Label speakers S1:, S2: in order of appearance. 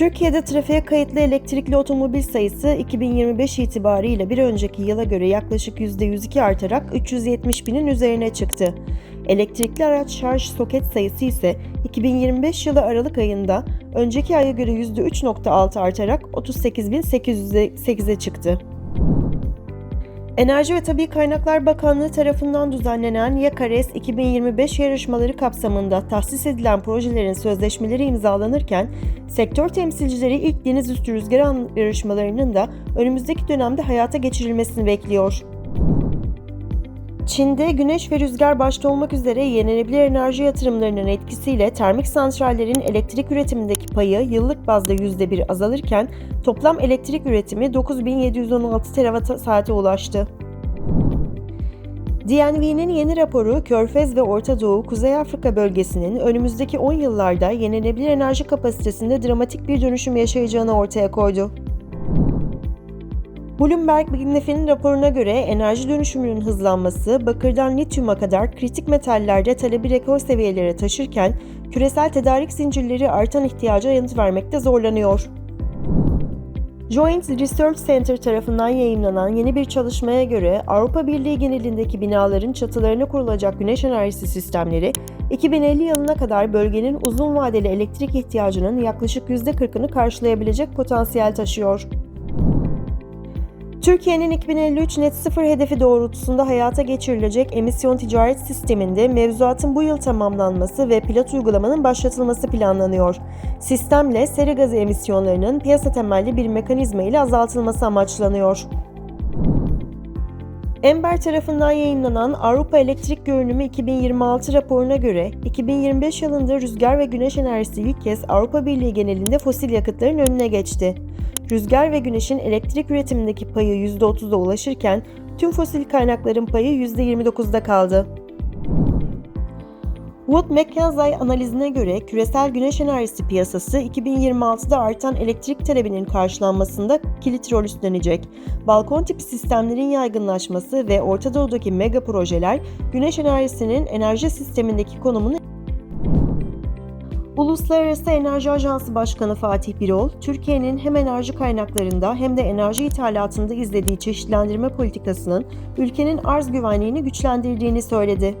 S1: Türkiye'de trafiğe kayıtlı elektrikli otomobil sayısı 2025 itibarıyla bir önceki yıla göre yaklaşık %102 artarak 370 binin üzerine çıktı. Elektrikli araç şarj soket sayısı ise 2025 yılı Aralık ayında önceki aya göre %3.6 artarak 38.808'e çıktı. Enerji ve Tabi Kaynaklar Bakanlığı tarafından düzenlenen YAKARES 2025 yarışmaları kapsamında tahsis edilen projelerin sözleşmeleri imzalanırken, sektör temsilcileri ilk deniz üstü rüzgar yarışmalarının da önümüzdeki dönemde hayata geçirilmesini bekliyor. Çin'de güneş ve rüzgar başta olmak üzere yenilenebilir enerji yatırımlarının etkisiyle termik santrallerin elektrik üretimindeki payı yıllık bazda %1 azalırken toplam elektrik üretimi 9716 terawatt saate ulaştı. DNV'nin yeni raporu Körfez ve Orta Doğu, Kuzey Afrika bölgesinin önümüzdeki 10 yıllarda yenilenebilir enerji kapasitesinde dramatik bir dönüşüm yaşayacağını ortaya koydu. Bloomberg Bignef'in raporuna göre enerji dönüşümünün hızlanması, bakırdan lityuma kadar kritik metallerde talebi rekor seviyelere taşırken, küresel tedarik zincirleri artan ihtiyaca yanıt vermekte zorlanıyor. Joint Research Center tarafından yayımlanan yeni bir çalışmaya göre Avrupa Birliği genelindeki binaların çatılarına kurulacak güneş enerjisi sistemleri 2050 yılına kadar bölgenin uzun vadeli elektrik ihtiyacının yaklaşık %40'ını karşılayabilecek potansiyel taşıyor. Türkiye'nin 2053 net sıfır hedefi doğrultusunda hayata geçirilecek emisyon ticaret sisteminde mevzuatın bu yıl tamamlanması ve pilot uygulamanın başlatılması planlanıyor. Sistemle sera gazı emisyonlarının piyasa temelli bir mekanizma ile azaltılması amaçlanıyor. Ember tarafından yayınlanan Avrupa Elektrik Görünümü 2026 raporuna göre 2025 yılında rüzgar ve güneş enerjisi ilk kez Avrupa Birliği genelinde fosil yakıtların önüne geçti. Rüzgar ve güneşin elektrik üretimindeki payı %30'a ulaşırken tüm fosil kaynakların payı %29'da kaldı. Wood Mackenzie analizine göre küresel güneş enerjisi piyasası 2026'da artan elektrik talebinin karşılanmasında kilit rol üstlenecek. Balkon tipi sistemlerin yaygınlaşması ve Orta Doğu'daki mega projeler güneş enerjisinin enerji sistemindeki konumunu Uluslararası Enerji Ajansı Başkanı Fatih Birol, Türkiye'nin hem enerji kaynaklarında hem de enerji ithalatında izlediği çeşitlendirme politikasının ülkenin arz güvenliğini güçlendirdiğini söyledi.